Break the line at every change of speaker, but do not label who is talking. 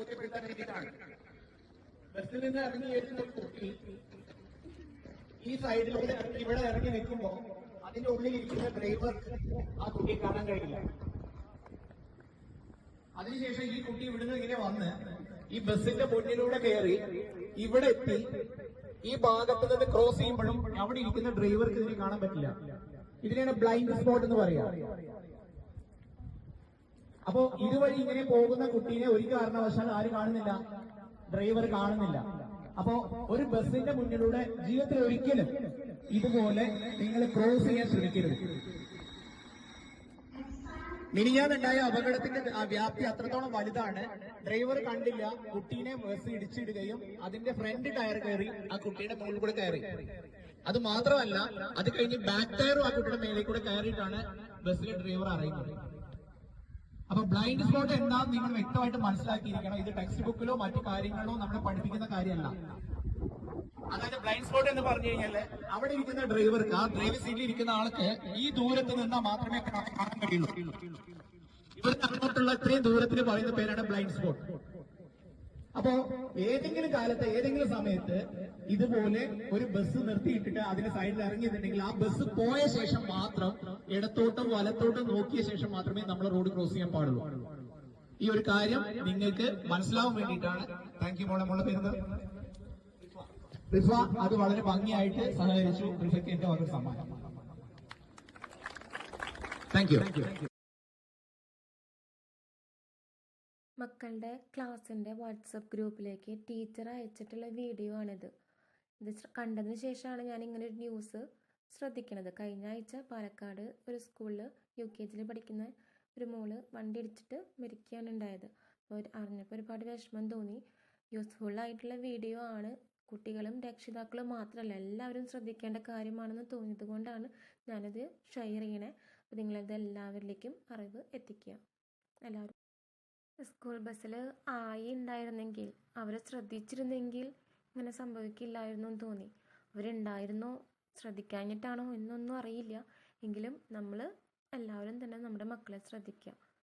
ബോധ്യപ്പെടുത്താൻ വേണ്ടിയിട്ടാണ്. ബസ്സിൽ നിന്ന് ഇറങ്ങി വരുന്ന കുട്ടി ഈ സൈഡിലൂടെ ഇവിടെ ഇറങ്ങി നിൽക്കുമ്പോൾ അതിന്റെ ഉള്ളിൽ ഇരിക്കുന്ന ഡ്രൈവർ ആ കുട്ടിയെ കാണാൻ കഴിയില്ല. അതിനുശേഷം ഈ കുട്ടി ഇവിടുന്ന് ഇങ്ങനെ വന്ന് ഈ ബസ്സിന്റെ മുന്നിലൂടെ കയറി ഇവിടെ എത്തി. ഈ ഭാഗത്ത് നിന്ന് ക്രോസ് ചെയ്യുമ്പോഴും അവിടെ ഇരിക്കുന്ന ഡ്രൈവർക്ക് ഇതിനെ കാണാൻ പറ്റില്ല. ഇതിനെയാണ് ബ്ലൈൻഡ് സ്പോട്ട് എന്ന് പറയാ. അപ്പോ ഇതുവഴി ഇങ്ങനെ പോകുന്ന കുട്ടീനെ ഒരു കാരണവശാൽ ആര് കാണുന്നില്ല? ഡ്രൈവർ കാണുന്നില്ല. അപ്പോ ഒരു ബസ്സിന്റെ മുന്നിലൂടെ ജീവിതത്തിൽ ഒരിക്കലും ഇതുപോലെ നിങ്ങൾ ക്രോസ് ചെയ്യാൻ ശ്രമിക്കരുത്. മിനിഞ്ഞാന്നുണ്ടായ അപകടത്തിന്റെ വ്യാപ്തി അത്രത്തോളം വലുതാണ്. ഡ്രൈവർ കണ്ടില്ല കുട്ടീനെ ബസ് ഇടിച്ചിടുകയും അതിന്റെ ഫ്രണ്ട് ടയർ കയറി ആ കുട്ടിയുടെ മുകളിൽ കൂടെ കയറി. അത് മാത്രമല്ല അത് കഴിഞ്ഞ് ബാക്ക് ടയറും ആ കുട്ടിയുടെ മേലെ കൂടെ കയറിയിട്ടാണ് ബസ്സിലെ ഡ്രൈവർ അറിയുന്നത്. അപ്പൊ ബ്ലൈൻഡ് സ്പോട്ട് എന്താന്ന് നിങ്ങൾ വ്യക്തമായിട്ട് മനസ്സിലാക്കിയിരിക്കണം. ഇത് ടെക്സ്റ്റ് ബുക്കിലോ മറ്റു കാര്യങ്ങളിലോ നമ്മളെ പഠിപ്പിക്കുന്ന കാര്യമല്ല. അതായത് ബ്ലൈൻഡ് സ്പോട്ട് എന്ന് പറഞ്ഞു കഴിഞ്ഞാൽ അവിടെ ഇരിക്കുന്ന ഡ്രൈവർക്ക് ആ ഡ്രൈവർ സീറ്റിൽ ഇരിക്കുന്ന ആൾക്ക് ഈ ദൂരത്ത് നിന്നാൽ മാത്രമേ കാണാൻ കഴിയുള്ളൂ. ഇവർക്ക് അങ്ങോട്ടുള്ള ഇത്രയും ദൂരത്തിന് പറയുന്ന പേരാണ് ബ്ലൈൻഡ് സ്പോട്ട് അപ്പോ ഏതെങ്കിലും കാലത്ത് ഏതെങ്കിലും സമയത്ത് ഇതുപോലെ ഒരു ബസ് നിർത്തിയിട്ടിട്ട് അതിന് സൈഡിൽ ഇറങ്ങിയിട്ടുണ്ടെങ്കിൽ ആ ബസ് പോയ ശേഷം മാത്രം ഇടത്തോട്ടും വലത്തോട്ടും നോക്കിയ ശേഷം മാത്രമേ നമ്മൾ റോഡ് ക്രോസ് ചെയ്യാൻ പാടുള്ളൂ. ഈ ഒരു കാര്യം നിങ്ങൾക്ക് മനസ്സിലാവാൻ വേണ്ടിയിട്ടാണ്. താങ്ക് യു മോളെ. മോളെ പേരുന്നത് റിഫ അത് വളരെ ഭംഗിയായിട്ട് സഹകരിച്ചു. റിഫയ്ക്ക് എന്റെ വളരെ സമ്മാനം. താങ്ക് യു
മക്കളുടെ ക്ലാസ്സിന്റെ വാട്സപ്പ് ഗ്രൂപ്പിലേക്ക് ടീച്ചർ അയച്ചിട്ടുള്ള വീഡിയോ ആണിത്. ഇത് കണ്ടതിന് ശേഷമാണ് ഞാൻ ഇങ്ങനെ ഒരു ന്യൂസ് ശ്രദ്ധിക്കണത്. കഴിഞ്ഞ ആഴ്ച പാലക്കാട് ഒരു സ്കൂളിൽ യു കെ ജിയിൽ പഠിക്കുന്ന ഒരു മോൾ വണ്ടി ഇടിച്ചിട്ട് മരിക്കുകയാണ് ഉണ്ടായത്. അപ്പോൾ അറിഞ്ഞപ്പോൾ ഒരുപാട് വിഷമം തോന്നി. യൂസ്ഫുള്ളായിട്ടുള്ള വീഡിയോ ആണ്. കുട്ടികളും രക്ഷിതാക്കളും മാത്രമല്ല എല്ലാവരും ശ്രദ്ധിക്കേണ്ട കാര്യമാണെന്ന് തോന്നിയത് കൊണ്ടാണ് ഞാനത് ഷെയർ ചെയ്യണേ. അപ്പോൾ നിങ്ങളത് എല്ലാവരിലേക്കും അറിവ് എത്തിക്കുക. എല്ലാവരും സ്കൂൾ ബസ്സിൽ ആയി ഉണ്ടായിരുന്നെങ്കിൽ അവരെ ശ്രദ്ധിച്ചിരുന്നെങ്കിൽ ഇങ്ങനെ സംഭവിക്കില്ലായിരുന്നു എന്ന് തോന്നി. അവരുണ്ടായിരുന്നോ ശ്രദ്ധിക്കാഞ്ഞിട്ടാണോ എന്നൊന്നും അറിയില്ല. എങ്കിലും നമ്മൾ എല്ലാവരും തന്നെ നമ്മുടെ മക്കളെ ശ്രദ്ധിക്കുക